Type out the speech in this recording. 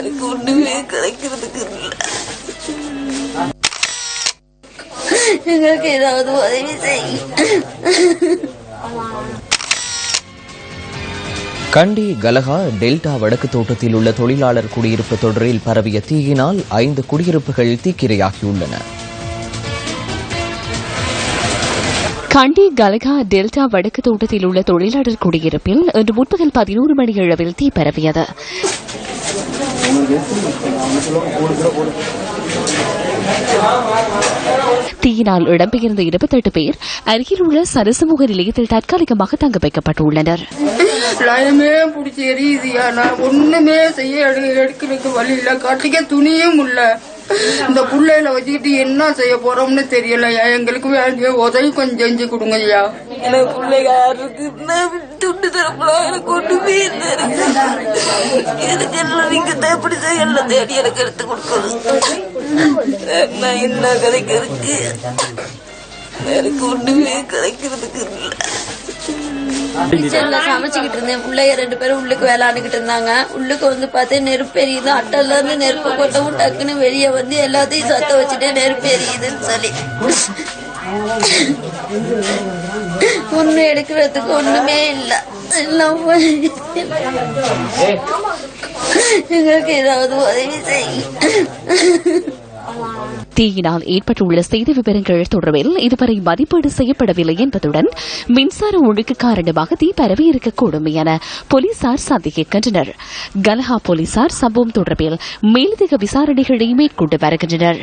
எனக்கு ஒண்ணுமே கிடைக்கிறதுக்கு இல்லை. எங்களுக்கு ஏதாவது உதவி செய்யும் கண்டி கலகா டெல்டா வடக்கு தோட்டத்தில் உள்ள தொழிலாளர் குடியிருப்பு தொடரில் பரவிய தீயினால் ஐந்து குடியிருப்புகள் தீக்கிரையாகியுள்ளன. கண்டி கலகா டெல்டா வடக்கு தோட்டத்தில் உள்ள தொழிலாளர் குடியிருப்பில் இன்று முற்பகல் பதினோரு மணி அளவில் தீ பரவியது. தீயினால் இடம்பெயர்ந்த இருபத்தெட்டு பேர் அருகில் உள்ள சரசமூக நிலையத்தில் தற்காலிகமாக தங்க வைக்கப்பட்டுள்ளனர். லயமே பிடிச்சி எரியுதுயா நான் ஒண்ணுமே செய்ய எடு- எடுக்கிறதுக்கு வழி இல்ல. கட்டிக்க துணியும் இல்ல. இந்த புள்ளையில வச்சுக்கிட்டு என்ன செய்ய போறோம்னு தெரியலையா? எங்களுக்கு வேண்டிய உதவி கொஞ்சம் செஞ்சு கொடுங்கய்யா. எனக்கு பிள்ளைங்க துண்டு தரப்போ எனக்கு ஒண்ணுமே இல்லை எனக்கு எல்லாம் நீங்க தான் இப்படி தேடி எனக்கு எடுத்து கொடுக்கணும். நான் என்ன கிடைக்கிறதுக்கு எனக்கு ஒண்ணுமே கிடைக்கிறதுக்கு இல்லை. கிச்சன்ல சமைச்சுக்கிட்டு இருந்தேன். பிள்ளைய ரெண்டு பேரும் உள்ளுக்கு விளையாண்டுக்கிட்டு இருந்தாங்க. உள்ளுக்கு வந்து பார்த்து நெருப்பு எரியுது. அட்டல்ல இருந்து நெருப்பு கொட்டவும் டக்குன்னு வெளியே வந்து எல்லாத்தையும் சத்த வச்சுட்டே நெருப்பு எரியுதுன்னு சொல்லி. ஒண்ணு எடுக்கிறதுக்கு ஒண்ணுமே இல்ல. எல்லாம் போய் எங்களுக்கு ஏதாவது உதவி செய்யும். தீயினால் ஏற்பட்டுள்ள செய்தி விவரங்கள் தொடர்பில் இதுவரை மதிப்பீடு செய்யப்படவில்லை என்பதுடன் மின்சார ஒழுக்கு காரணமாக தீ பரவி இருக்கக்கூடும் என போலீசார் சந்தேகிக்கின்றனர். கலஹா போலீசார் சம்பவம் தொடர்பில் மேலதிக விசாரணைகளை மேற்கொண்டு வருகின்றனர்.